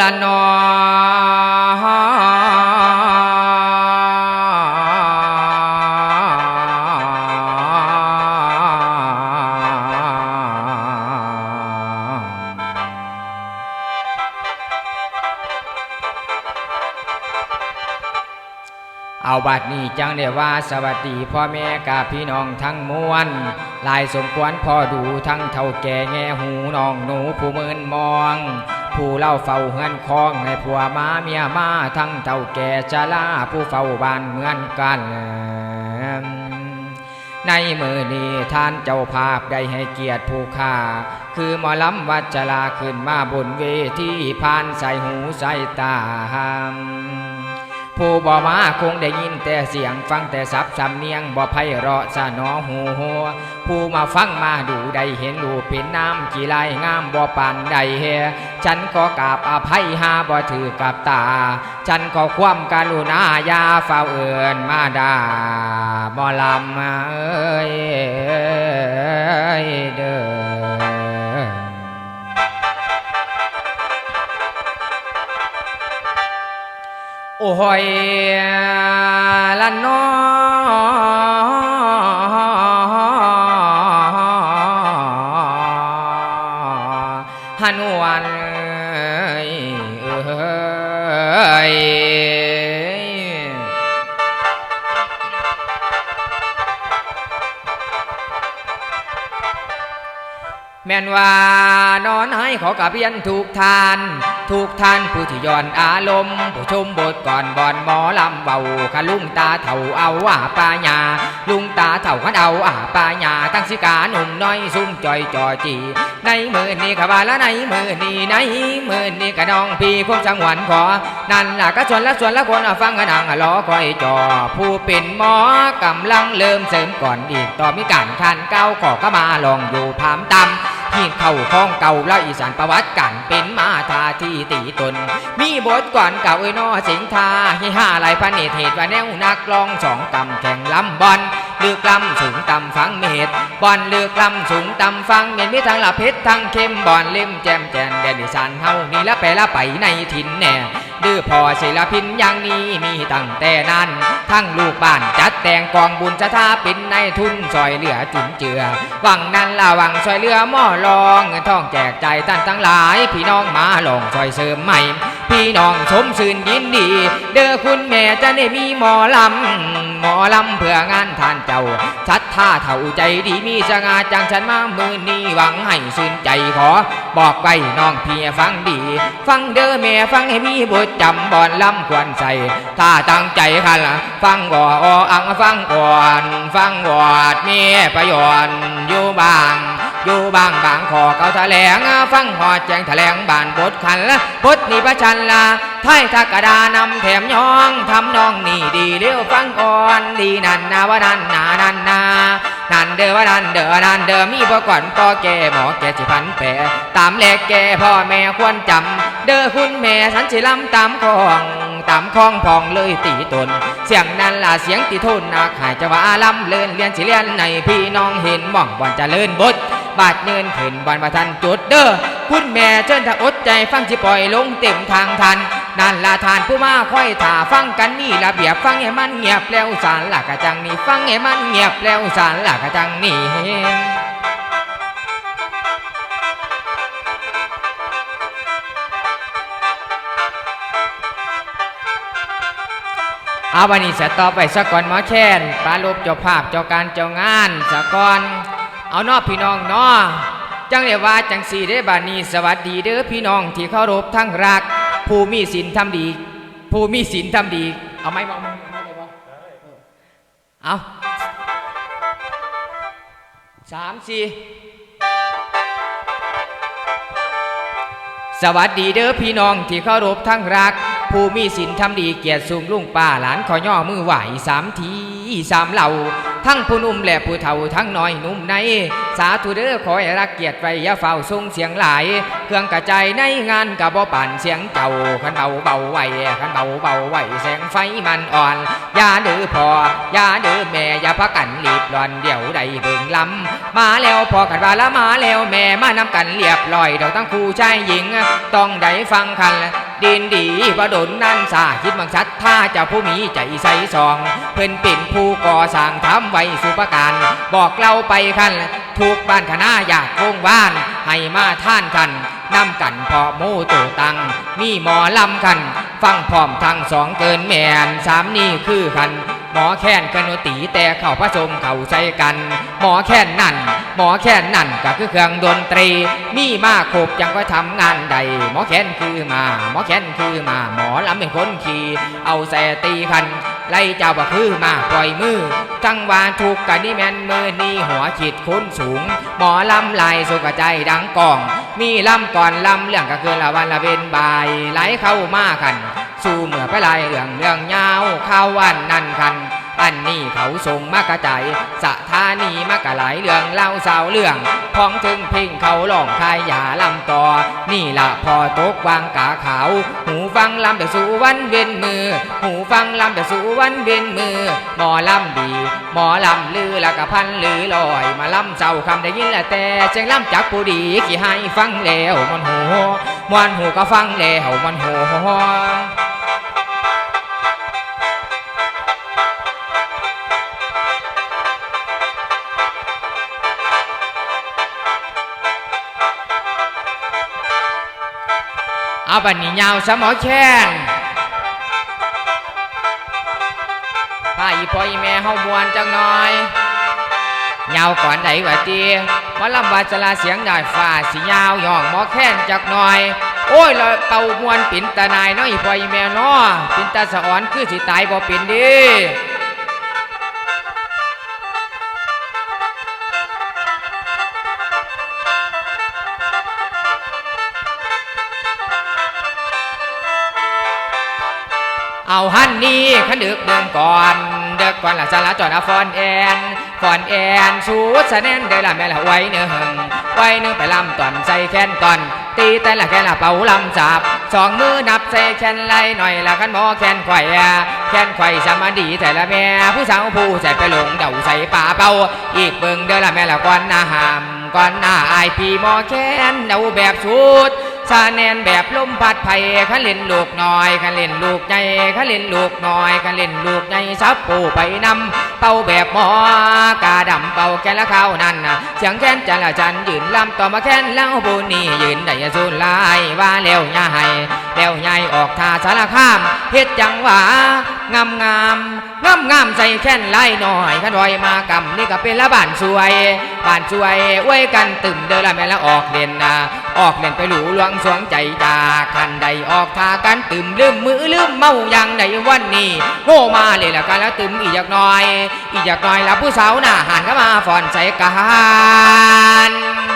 ละนอเอาบัดนี้จังเดียว่าสวัสดีพ่อแม่กับพี่น้องทั้งมวลลายสมควรพ่อดูทั้งเท่าแก่แง่หูน้องหนูผู้มืนมอง ผู้เล่าเฝ้าเฮือนคองให้ผัวมาเมียมาทั้งเท่าแก่ชะลาผู้เฝ้าบ้านเหมือนกัน ในมือนี้ท่านเจ้าภาพได้ให้เกียรติผู้ข่าคือหมอลำวัจลาขึ้นมาบนเวทีผ่านใส่หูใส่ตา ผู้บ่มาคงได้ยินแต่เสียงฟังแต่สับสำเนียงบ่ไพเราะสะนอหูหัวผู้มาฟังมาดูได้เห็นรูปเป็นน้ำกี่ลายงามบ่ปานใดเฮฉันก็กราบอภัยหาบ่ถือกับตา ฉันก็ความกรุณายาเฝ้าเอินมาดาบ่ลำเอ้ยเด้อ หอยละนอ แม่นว่านอนให้ขอกะเพียนถูกทาน ถูกทานผู้ที่ย้อนอารมณ์ผู้ชมบทก่อนบอนหมอลำเบาคะลุงตาเถ่าเอาว่าปาญาลุงตาเถ่าขันเอาอาปาญาตั้งสิกาหนุ่มน้อยซุ่มจอยจอจีในมือนี้ขบาละในมือนี้ในมือนี้กะน้องพี่คมสังหวันขอ นั่นล่ะก็ชวนละชวนละคนฟังกันนังล้อคอยจอ ผู้เป็นหมอกำลังเริ่มเสริมก่อนอีกต่อมีการคันเก้าขอก็มาลองอยู่พามตำ หีดเข้าข้องเก่าเล่าอีสานประวัติกันเป็นมาทาที่ตีตน มีบทก่อนเก่าเอ้ยนอสิงทาให้ห้าลายพระเนตรเหตุว่าแนวนักลองสองกำแข่งลำบอลเลือกลำสูงต่ำฟังเมตรบอลเลือกลำสูงต่ำฟังเมตรมีทั้งละเพชรทั้งเข้มบอลเล่มแจมแจนแดนดิสานเฮานี่ละไปละไปในถิ่นแน่ ดื้อพอศิลปินอย่างนี้มีตั้งแต่นั้น ทั้งลูกบ้านจัดแต่งกองบุญจะท่าเป็นในทุนซอยเหลือจุนเจือหวังนั้นละหวังซอยเหลือหม้อรองเงินทองแจกใจท่านทั้งหลาย พี่น้องมาลองซอยเสริมใหม่ พี่น้องชมชื่นยินดี เด้อคุณแม่จะได้มีหมอลำหมอลำเพื่องานทานเจ้าชัดท่าเท่าใจดีมีสง่าจังฉันมามือนี้หวังให้ชื่นใจขอ บอกไว้น้องพี่ฟังดี ฟังเด้อแม่ฟังให้มีบทจำบอนลำควรใส่ ถ้าตั้งใจคันละฟังก่ออังฟังก่อนฟังวอดมีประโยชน์อยู่บางอยู่บางบางขอเกาแถลงฟังหอดแจงแถลงบานบทขันละบทนี้ประชันละไทยทักกระดานำแถมยองทำน้องนี่ดีเลี้ยวฟังก่อนดีนันนาวนันนานันนา นั่นเดอว่านั่นเดอนั่นเดอมีบ่ก่อนปอแก่หมอแก่สิพันแปรตามแลกแก่พ่อแม่ควรจำเดอคุณแม่สันสิลำตามของตามคล้องพองเลยตีตน เสียงนั้นล่ะเสียงตีทุนนักหายจะว่าลำเลินเรียนสิเรียนในพี่น้องเห็นมองบ่อนจะเลินบทบาดเนินขึ้นบอนประทันจุดเด้อคุณแม่เชิญถ้าอดใจฟังสิปล่อยลงเต็มทางทัน นั่นละทานผู้มาค่อยถ่าฟังกันนี่ระเบียบฟังให้มันเงียบแล้วสารหลักกะจังนี่ฟังให้มันเงียบแล้วสารหลักกะจังนี่เอาวันนี้สต่อไปสะก่อนหมอแคนปลาลูกเจ้าภาพเจ้าการเจ้างานสะก่อน เอานอพี่น้องนอจังเรียว่าจังสีได้บานี้สวัสดีเด้อพี่น้องที่เคารพทั้งรัก ผู้มีศีลทำดี ผู้มีศีลทำดี เอาไหมบอกมึงเอาสามสี่สวัสดีเด้อพี่น้องที่เคารพทั้งรัก ผู้มีศีลทำดีเกียรติสูงลุงป้าหลานขอย่อมือไหวสามทีสามเหล่า ทั้งผู้นุ่มและผู้เฒ่าทั้งน้อยนุ่มใน สาธุเด้อขอให้รักเกียรติไว้อย่าเฝ้าส่งเสียงหลาย เครื่องกระจายในงานกับบ่ป่านเสียงเจ้าขันเบาเบาไหวขันเบาเบาไหวแสงไฟมันอ่อนอย่าดื้อพออย่าดื้อแม่อย่าพักกันรีบร้อนเดี๋ยวใดเบิ่งลำมาแล้วพอกันว่าละมาแล้วแม่มานำกันเรียบร้อยเราทั้งคู่ชายหญิง ต้องได้ฟังคันดินดีว่าดนนั่นสาคิดบังชัดถ้าเจ้าผู้มีใจใสสอง เพิ่นเป็นผู้ก่อสร้างทำไว้สุปการ บอกเราไปคัน ทุกบ้านคณะอยากโคงบ้าน ให้มาท่านกันนำกันพอหมูตูตัง มีหมอลำกัน ฟังพร้อมทั้งสองเกินแมนสามนี่คือกัน หมอแค้นกนตีแต่เข้าผสมเข้าใส่กัน หมอแค้นนั่น หมอแค้นนั่นก็คือเครื่องดนตรี มีมาครบยังก็ทำงานใด หมอแค้นคือมา หมอแค้นคือมา หมอลำเป็นคนขี่เอาแสตีคัน ไล่เจ้าบ่คือมาปล่อยมือ ทั้งหวะถูกกะนี่แม่นมือนี่หัวขีดคุ้นสูง หมอลำลายสุกใจดังกอง มีลำก่อนลำเรื่องก็คือละวันละเวนบายไหลเข้ามากัน สู้เมื่อไปลายเรื่องเรื่องยาวข้าววันนั่นคัน อันนี้เขาส่งมากระจายสถานีมากระหลายเรื่องเล่าสาวเรื่องพ้องถึงพ่งเขาหลองคายยาลำต่อ นี่ละพอตกวางกาขาว หูฟังลำแต่สู่วันเว้นมือ หูฟังลำแต่สู่วันเว้นมือ หมอลำดี หมอลำลือละกะพันลือลอย มาลำเจ้าคำได้ยินละแต่เสียงลำจากผู้ดีกี่ให้ฟังแล้วมันโหมวนหูก็ฟังแล้วมันโห เอาบันนี้ยาวสมอแค้นพาอีพ่ออีแม่เฮามวนจังหน่อยยาวก่อนไหนวะตีมาลำบาจลาเสียงได้ฝ่าสิยาวย่องหมอแค้นจักหน่อย โอ้ยเราเป่ามวนปิ่นตานายน้อยพ่ออีแม่นาะปิ่นตาสะอ่อนคือสิตายบ่เป็นดิ เอาฮันนี่ขันดึกเดิมก่อนเด็กก่อนละสาระจอดอาฟอนแอนฟอนแอนสูดสะแนนเดอละแม่ละไว้เนื้อหึงไว้เนื้อไปลำตอนใส่แค้นตอน ตีแต่ละแค่ละเป่าลำจับสองมือนับใส่แค้นไล่หน่อยละขันหมอแค้นไข่แค้นไข่สามาดีแต่ละแม่ผู้สาวผู้ใส่ไปหลงเดาใส่ป่าเป่าอีกเบิ่งเดอละแม่ละก่อนหน้าหามก่อนหน้าอายพี่หมอแค้นเดาแบบชุด ซาแนนแบบลมพัดไผ่ขันเล่นลูกน้อยขันเล่นลูกใหญ่ขันเล่นลูกน้อยขันเล่นลูกใหญ่ซับปูไปนำเป่าแบบหมอกาดำเป่าแกละข้าวนั่นเสียงแค้นจันละจันยืนลำต่อมาแค้นเล่าบุญนี่ยืนได้สูนลายว่าเลี้ยวให้เลี้ยวใหญ่ออกท่าสารข้ามเฮ็ดจังหวะ งามงามงามงามใส่แค้นไล่หน่อยขันรอยมากำนี่ก็เป็นละบ้านสวยบ้านสวยไว้กันตึมเดินละแม่ละออกเด่นนะออกเด่นไปหลูหลวงสวงใจจาคันใดออกทากันตืมลืมมือลืมเมาอย่างในวันนี้โง่มาเลยละกันแล้วตืมอีกอยากน้อย อีกอยากน้อยล้วผู้สาวหน้าหันก็มาฟอนใส่กัน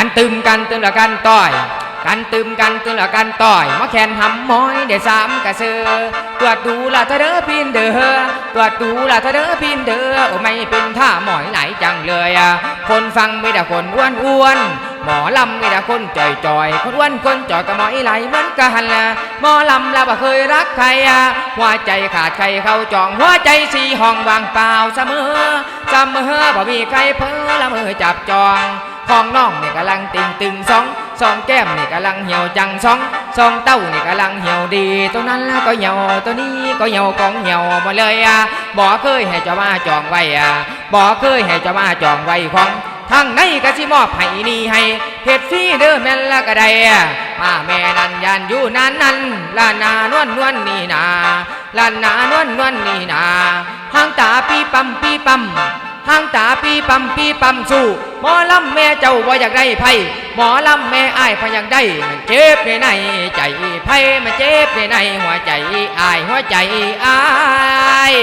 กันตึมกันตึมละกันต่อยกันตึมกันตึมละกันต่อยมาแคนหำม้อยเดี๋ยวสามกระเซอตรวจดูละเธอเด้อพินเด้อตรวจดูละเธอเด้อพินเด้อโอ้ไม่เป็นท่าหมอยไหลจังเลยอะคนฟังไม่ได้คนอ้วนอ้วนหมอลำไม่ได้คนจ่อยจ่อยคนอ้วนคนจ่อยก็หมอยไหลเหมือนกันละหมอลำเราบ่เคยรักใครอะหัวใจขาดใครเข้าจองหัวใจสีห้องวางเปล่าเสมอเสมอบ่มีใครเพ้อละเมอจับจอง ของน้องนี่กำลังติงตึงสองสองแก้มนี่กำลังเหี่ยวจังสองสองเต้านี่กำลังเหี่ยวดี ตัวนั้นก็เหี่ยวตัวนี้ก็เหี่ยวของเหี่ยวมาเลยอะบ่เคยให้เจ้ามาจองไว้อะบ่เคยให้เจ้ามาจองไว้ของทางในก็สิมอบให้นี่ให้เฮ็ดฟรีเด้อแม่นละก็ได้อะมาแม่นันยันอยู่นั้นนันลานานวลนวลนี่นาลานานวลนวลนี่นาหางตาปีปั๊มปีปั๊ม หางตาปีปั๊มปีปั๊มสู้หมอลำแม่เจ้าว่าอยากได้ไพ่หมอลำแม่อ้ายพอยากได้ มันเจ็บในในใจไพ่มันเจ็บในในหัวใจอ้ายหัวใจอ้าย